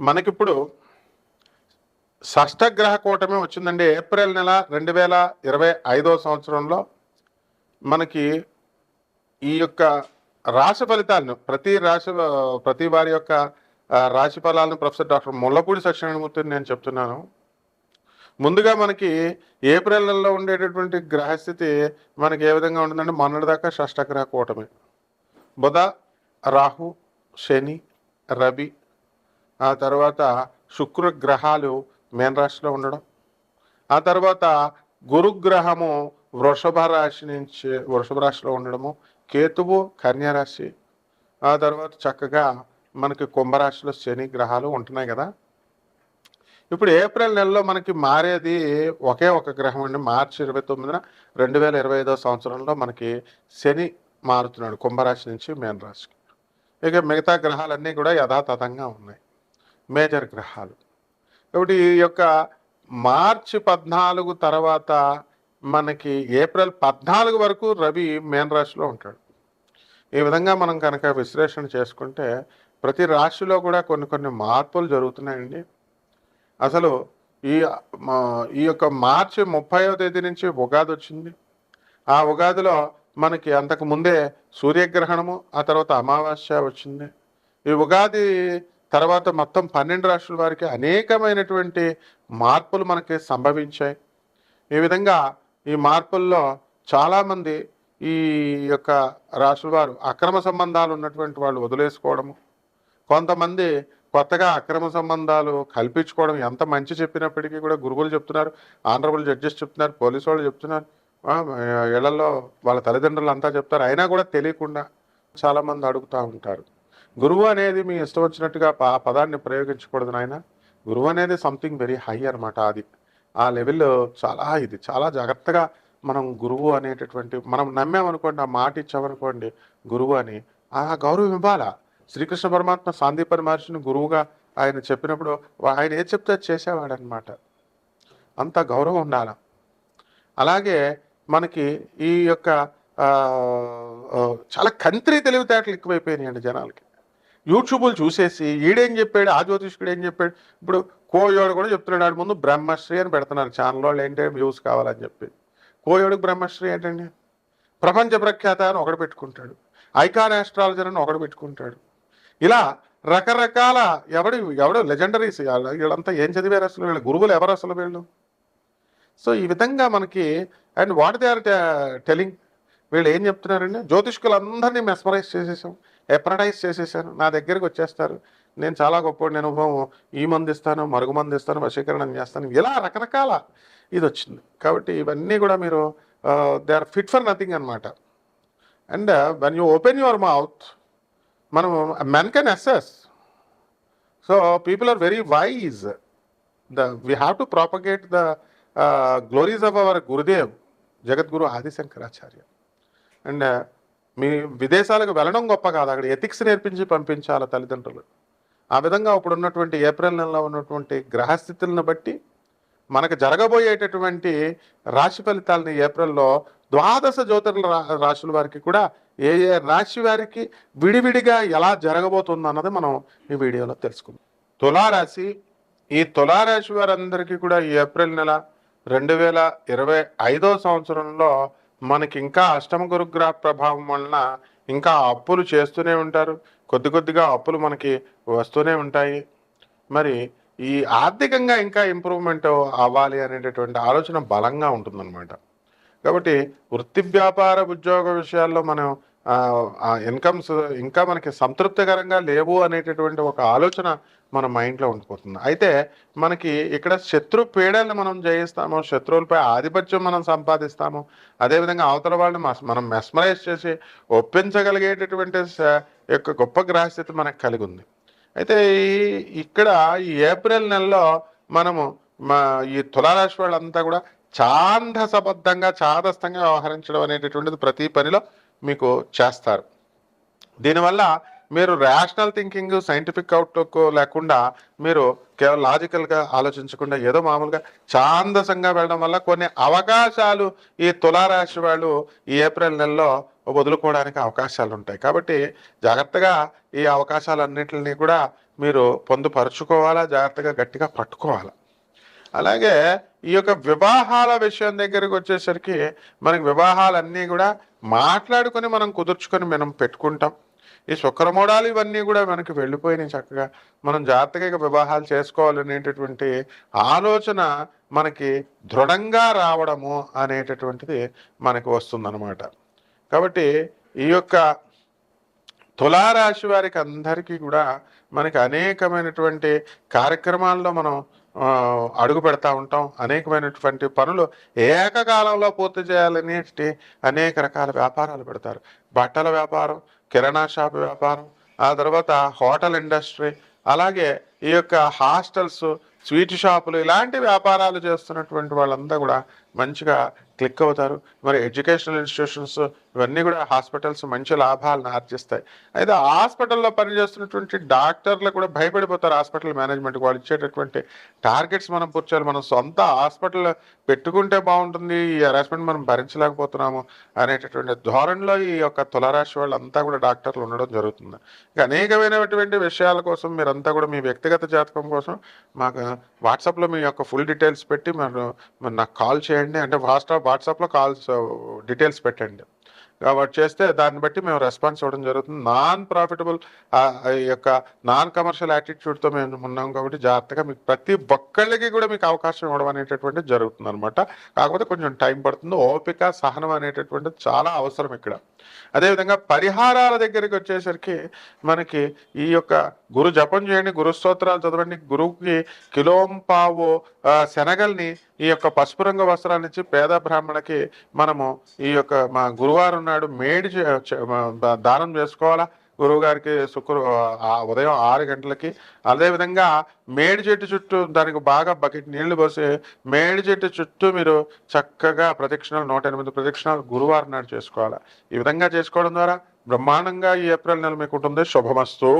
మనకిప్పుడు షష్టగ్రహ కూటమి వచ్చిందండి. ఏప్రిల్ నెల రెండు వేల ఇరవై ఐదో సంవత్సరంలో మనకి ఈ యొక్క రాశి ఫలితాలను ప్రతి రాశి ప్రతి వారి యొక్క రాశి ఫలాలను ప్రొఫెసర్ డాక్టర్ ముల్లపూడి సత్యనారాయణమూర్తిని నేను చెప్తున్నాను. ముందుగా మనకి ఏప్రిల్ నెలలో ఉండేటటువంటి గ్రహస్థితి మనకి ఏ విధంగా ఉంటుందంటే మొన్నటిదాకా షష్టగ్రహ కూటమి. బుధ రాహు శని రవి ఆ తర్వాత శుక్ర గ్రహాలు మేన రాశిలో ఉండడం. ఆ తర్వాత గురుగ్రహము వృషభ రాశి నుంచి వృషభ రాశిలో ఉండడము. కేతువు కన్యారాశి ఆ తర్వాత చక్కగా మనకి కుంభరాశిలో శని గ్రహాలు ఉంటున్నాయి కదా. ఇప్పుడు ఏప్రిల్ నెలలో మనకి మారేది ఒకే ఒక గ్రహం అండి. మార్చి ఇరవై తొమ్మిదిన రెండు వేల ఇరవై ఐదో సంవత్సరంలో మనకి శని మారుతున్నాడు కుంభరాశి నుంచి మేనరాశికి ఇక మిగతా గ్రహాలన్నీ కూడా యథాతథంగా ఉన్నాయి. మేజర్ గ్రహాలు. కాబట్టి ఈ యొక్క మార్చి పద్నాలుగు తర్వాత మనకి ఏప్రిల్ పద్నాలుగు వరకు రవి మేన్ రాశిలో ఉంటాడు. ఈ విధంగా మనం కనుక విశ్లేషణ చేసుకుంటే ప్రతి రాశిలో కూడా కొన్ని కొన్ని మార్పులు జరుగుతున్నాయండి. అసలు ఈ ఈ యొక్క మార్చి ముప్పైవ తేదీ నుంచి ఉగాది వచ్చింది. ఆ ఉగాదిలో మనకి అంతకు ముందే సూర్యగ్రహణము ఆ తర్వాత అమావాస్య వచ్చింది. ఈ ఉగాది తర్వాత మొత్తం పన్నెండు రాష్ట్రాల వారికి అనేకమైనటువంటి మార్పులు మనకి సంభవించాయి. ఈ విధంగా ఈ మార్పుల్లో చాలామంది ఈ యొక్క రాశుల వారు అక్రమ సంబంధాలు ఉన్నటువంటి వాళ్ళు వదిలేసుకోవడము కొంతమంది కొత్తగా అక్రమ సంబంధాలు కల్పించుకోవడం ఎంత మంచి చెప్పినప్పటికీ కూడా గురువులు చెప్తున్నారు ఆనరబుల్ జడ్జెస్ చెప్తున్నారు పోలీసు వాళ్ళు చెప్తున్నారు ఇళ్ళలో వాళ్ళ తల్లిదండ్రులు అంతా చెప్తారు అయినా కూడా తెలియకుండా చాలామంది అడుగుతూ ఉంటారు. గురువు అనేది మీ ఇష్టం వచ్చినట్టుగా పదాన్ని ప్రయోగించకూడదు నాయన. గురువు అనేది సంథింగ్ వెరీ హై అనమాట అది. ఆ లెవెల్లో చాలా ఇది చాలా జాగ్రత్తగా మనం గురువు అనేటటువంటి మనం నమ్మామనుకోండి ఆ మాట ఇచ్చామనుకోండి గురువు అని ఆ గౌరవం ఇవ్వాలా? శ్రీకృష్ణ పరమాత్మ సాందీపని మహర్షిని గురువుగా ఆయన చెప్పినప్పుడు ఆయన ఏది చెప్తే చేసేవాడనమాట అంత గౌరవం ఉండాల? అలాగే మనకి ఈ యొక్క చాలా కంత్రి తెలివితేటలు ఎక్కువైపోయినాయండి జనాలకి. యూట్యూబ్లు చూసేసి ఈడేం చెప్పాడు ఆ జ్యోతిష్కుడు ఏం చెప్పాడు? ఇప్పుడు కోయోడు కూడా చెప్తున్నాడు ఆడి ముందు బ్రహ్మశ్రీ అని పెడుతున్నారు ఛానల్ వాళ్ళు ఏంటంటే వ్యూస్ కావాలని చెప్పి. కోయోడికి బ్రహ్మశ్రీ ఏంటండి? ప్రపంచ ప్రఖ్యాత అని ఒకడు పెట్టుకుంటాడు. ఐకాన్ ఆస్ట్రాలజర్ అని ఒకడు పెట్టుకుంటాడు. ఇలా రకరకాల ఎవడు ఎవడు లెజెండరీస్ వీళ్ళంతా ఏం చదివారు అసలు? వీళ్ళ గురువులు ఎవరు అసలు వీళ్ళు? సో ఈ విధంగా మనకి and what they are telling వీళ్ళు ఏం చెప్తున్నారండి జ్యోతిష్కులందరినీ మెస్మరైజ్ చేసేసాం ఎప్రడైజ్ చేసేసాను నా దగ్గరికి వచ్చేస్తారు నేను చాలా గొప్ప నేను ఈ మంది ఇస్తాను మరుగు మంది ఇస్తాను వశీకరణం చేస్తాను ఇలా రకరకాల ఇది వచ్చింది. కాబట్టి ఇవన్నీ కూడా మీరు they are fit for nothing అనమాట and when you open your mouth మనం men can assess so people are very wise the we have to propagate the glories of our Gurudev Jagadguru Adishankaracharya and మీ విదేశాలకు వెళ్ళడం గొప్ప కాదు. అక్కడ ethics నేర్పించి పంపించాలి తల్లిదండ్రులు. ఆ విధంగా ఇప్పుడు ఉన్నటువంటి ఏప్రిల్ నెలలో ఉన్నటువంటి గ్రహస్థితులను బట్టి మనకు జరగబోయేటటువంటి రాశి ఫలితాలని ఏప్రిల్లో ద్వాదశ జ్యోతిర్ల రా- రాశుల వారికి కూడా ఏ ఏ రాశి వారికి విడివిడిగా ఎలా జరగబోతుంది అన్నది మనం ఈ వీడియోలో తెలుసుకుందాం. తులారాశి ఈ తులారాశి వారందరికీ కూడా ఏప్రిల్ నెల రెండు వేల ఇరవై ఐదో సంవత్సరంలో మనకి ఇంకా అష్టమ గురుగ్రహ ప్రభావం వలన ఇంకా అప్పులు చేస్తూనే ఉంటారు. కొద్ది కొద్దిగా అప్పులు మనకి వస్తూనే ఉంటాయి. మరి ఈ ఆర్థికంగా ఇంకా ఇంప్రూవ్మెంట్ అవ్వాలి అనేటటువంటి ఆలోచన బలంగా ఉంటుందన్నమాట. కాబట్టి వృత్తి వ్యాపార ఉద్యోగ విషయాల్లో మనం ఆ ఇన్కమ్స్ ఇంకా మనకి సంతృప్తికరంగా లేవు అనేటటువంటి ఒక ఆలోచన మన మైండ్లో ఉండిపోతుంది. అయితే మనకి ఇక్కడ శత్రు పీడల్ని మనం జయిస్తాము శత్రువులపై ఆధిపత్యం మనం సంపాదిస్తాము అదేవిధంగా అవతల వాళ్ళని మస్- మనం మెస్మరైజ్ చేసి ఒప్పించగలిగేటటువంటి యొక్క గొప్ప గ్రహస్థితి మనకు కలిగి ఉంది అయితే ఈ- ఇక్కడ ఈ ఏప్రిల్ నెలలో మనము మా ఈ తులారాశి వాళ్ళంతా కూడా ఛాందసబద్ధంగా చాదస్తంగా వ్యవహరించడం అనేటటువంటిది ప్రతి పనిలో మీకు చేస్తారు. దీనివల్ల మీరు రేషనల్ థింకింగ్ సైంటిఫిక్ అవుట్లుక్ లేకుండా మీరు కేవలం లాజికల్గా ఆలోచించకుండా ఏదో మామూలుగా ఛాందసంగా వెళ్ళడం వల్ల కొన్ని అవకాశాలు ఈ తులారాశి వాళ్ళు ఈ ఏప్రిల్ నెలలో వదులుకోవడానికి అవకాశాలు ఉంటాయి. కాబట్టి జాగ్రత్తగా ఈ అవకాశాలన్నింటిని కూడా మీరు పొందుపరుచుకోవాలా జాగ్రత్తగా గట్టిగా పట్టుకోవాలా. అలాగే ఈ యొక్క వివాహాల విషయం దగ్గరికి వచ్చేసరికి మనకి వివాహాలన్నీ కూడా మాట్లాడుకొని మనం కుదుర్చుకొని మనం పెట్టుకుంటాం. ఈ శుక్రమోడాలు ఇవన్నీ కూడా మనకి వెళ్ళిపోయినాయి చక్కగా. మనం జాగ్రత్తగా వివాహాలు చేసుకోవాలనేటటువంటి ఆలోచన మనకి దృఢంగా రావడము అనేటటువంటిది మనకి వస్తుందన్నమాట. కాబట్టి ఈ యొక్క తులారాశి వారికి అందరికీ కూడా మనకి అనేకమైనటువంటి కార్యక్రమాల్లో మనం అడుగు పెడతా ఉంటాం. అనేకమైనటువంటి పనులు ఏకకాలంలో పూర్తి చేయాలనేటి అనేక రకాల వ్యాపారాలు పెడతారు. బట్టల వ్యాపారం కిరాణా షాప్ వ్యాపారం ఆ తర్వాత హోటల్ ఇండస్ట్రీ అలాగే ఈ యొక్క హాస్టల్స్ స్వీట్ షాపులు ఇలాంటి వ్యాపారాలు చేస్తున్నటువంటి వాళ్ళంతా కూడా మంచిగా క్లిక్ అవుతారు. మరి ఎడ్యుకేషనల్ ఇన్స్టిట్యూషన్స్ ఇవన్నీ కూడా హాస్పిటల్స్ మంచి లాభాలను ఆర్జిస్తాయి. అయితే హాస్పిటల్లో పనిచేస్తున్నటువంటి డాక్టర్లు కూడా భయపడిపోతారు హాస్పిటల్ మేనేజ్మెంట్ వాళ్ళు ఇచ్చేటటువంటి టార్గెట్స్ మనం పూర్చాలి మనం సొంత హాస్పిటల్ పెట్టుకుంటే బాగుంటుంది. ఈ హెరాస్మెంట్ మనం భరించలేకపోతున్నాము అనేటటువంటి ధోరణిలో ఈ యొక్క తులరాశి వాళ్ళంతా కూడా డాక్టర్లు ఉండడం జరుగుతుంది. ఇక అనేకమైనటువంటి విషయాల కోసం మీరంతా కూడా మీ వ్యక్తిగత జాతకం కోసం మాకు వాట్సాప్లో మీ యొక్క ఫుల్ డీటెయిల్స్ పెట్టి మరి నాకు కాల్ చేయండి. అంటే వాట్సాప్ వాట్సాప్లో కాల్స్ డీటెయిల్స్ పెట్టండి. కాబట్టి చేస్తే దాన్ని బట్టి మేము రెస్పాన్స్ ఇవ్వడం జరుగుతుంది. నాన్ ప్రాఫిటబుల్ యొక్క నాన్ కమర్షియల్ యాటిట్యూడ్తో మేము ఉన్నాం కాబట్టి జాగ్రత్తగా మీకు ప్రతి ఒక్కళ్ళకి కూడా మీకు అవకాశం ఇవ్వడం అనేటటువంటిది జరుగుతుంది అనమాట కాకపోతే కొంచెం టైం పడుతుంది. ఓపిక సహనం అనేటటువంటిది చాలా అవసరం ఇక్కడ. అదేవిధంగా పరిహారాల దగ్గరికి వచ్చేసరికి మనకి ఈ యొక్క గురు జపం చేయండి గురు స్తోత్రాలు చదవండి గురువుకి కిలోంపావు శనగల్ని ఈ యొక్క పసుపు రంగు వస్త్రాన్ని ఇచ్చి పేద బ్రాహ్మణకి మనము ఈ యొక్క మా గురువారం నాడు మేడి దానం చేసుకోవాలా? గురువు గారికి శుక్ర ఉదయం ఆరు గంటలకి. అదేవిధంగా మేడి చెట్టు చుట్టూ దానికి బాగా బకెట్ నీళ్ళు పోసి మేడి చెట్టు చుట్టూ మీరు చక్కగా ప్రదక్షిణాలు నూట ఎనిమిది ప్రదక్షిణాలు గురువారం నాడు చేసుకోవాలి. ఈ విధంగా చేసుకోవడం ద్వారా బ్రహ్మాండంగా ఈ ఏప్రిల్ నెల మీకు ఉంటుంది. శుభమస్తు.